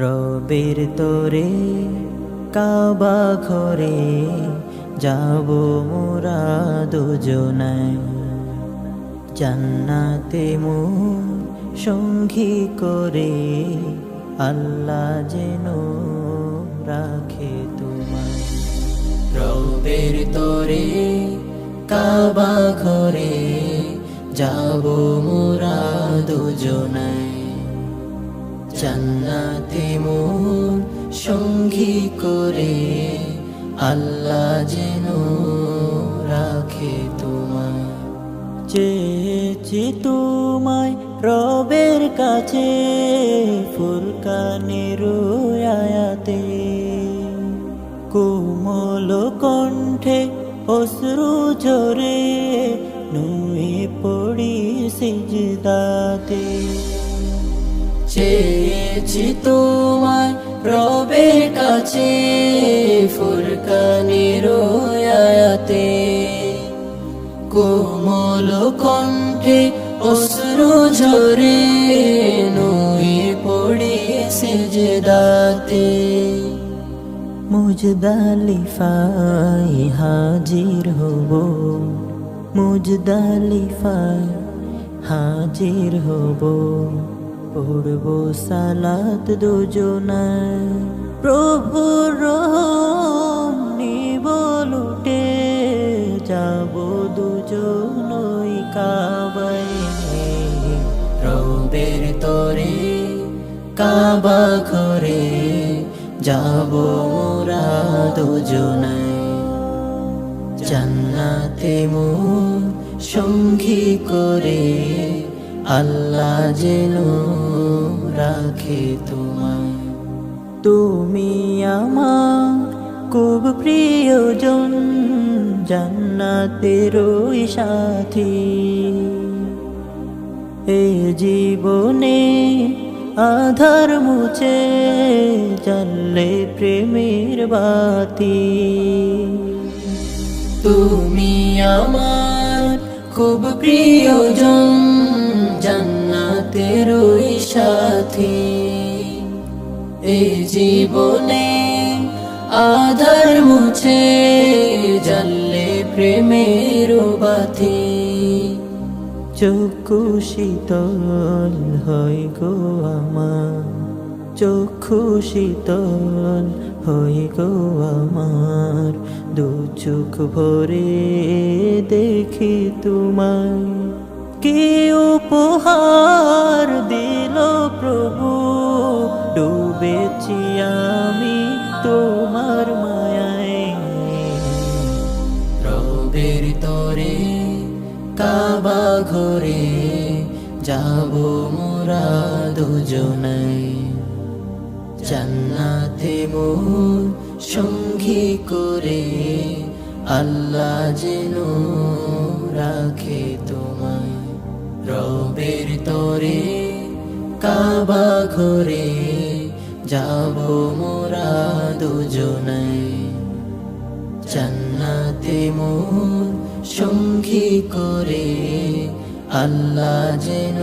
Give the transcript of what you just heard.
রবের তোরে, কাবা ঘরে যাব মোরা দুজনায় জান্নাতে মু সঙ্গী করে আল্লাহ যেন রাখে তোমার রবের তোরে, কাবা ঘরে যাব মোরা দুজনায় জান্নাতে মন সঙ্গী করে আল্লাহ যেন রাখে তোমায়। চেয়েছি তোমায় রবের কাছে ফুলকানের আয়াতে। কোমল কণ্ঠে অশ্রু ঝরে নুয়ে পড়ি সিজদাতে। চেয়েছি তোমায় রবের কাছে, ফুরকানের আয়াতে কোমল কণ্ঠে অশ্রু ঝরে, নুয়ে পড়ে সেজদাতে। মুজদালিফাই হাজির হব মুজদালিফাই হাজির হব। পড়ব সালাত দুজনায়। প্রভু নিব লুটে, যাব দুজনই কাবাই রবের তোরে, কাবা ঘরে, যাব মোরা দুজনায়। জান্নাতে মন সঙ্গী করে আল্লাহ যেন রাখে তোমায়। তুমি আমার খুব প্রিয়জন জান্নাতের ওই সাথী। এ জীবনে আধার মুছে জানলে প্রেমের বাতি। তুমি আমার খুব প্রিয়জন জান্নাতের ওই সাথী। এ জীবনে আধার মুছে জানলে প্রেমের বাতি চক্ষু শীতল হয় গো আমার। চক্ষু শীতল হয় গো আমার। দু চোখ ভরে দেখি তোমায়। কি উপহার দিল প্রভু? ডুবেছি আমি তোমার মায়ায়। তোরে কাবা ঘরে যাব মোরা দুজনাই। জান্নাতে মোর সঙ্গী করে আল্লাহ যেন রাখে তোমায় রবের তোরে কাবা ঘরে যাব মোরা দুজনাই জান্নাতে মোর সঙ্গী করে আল্লাহ যেন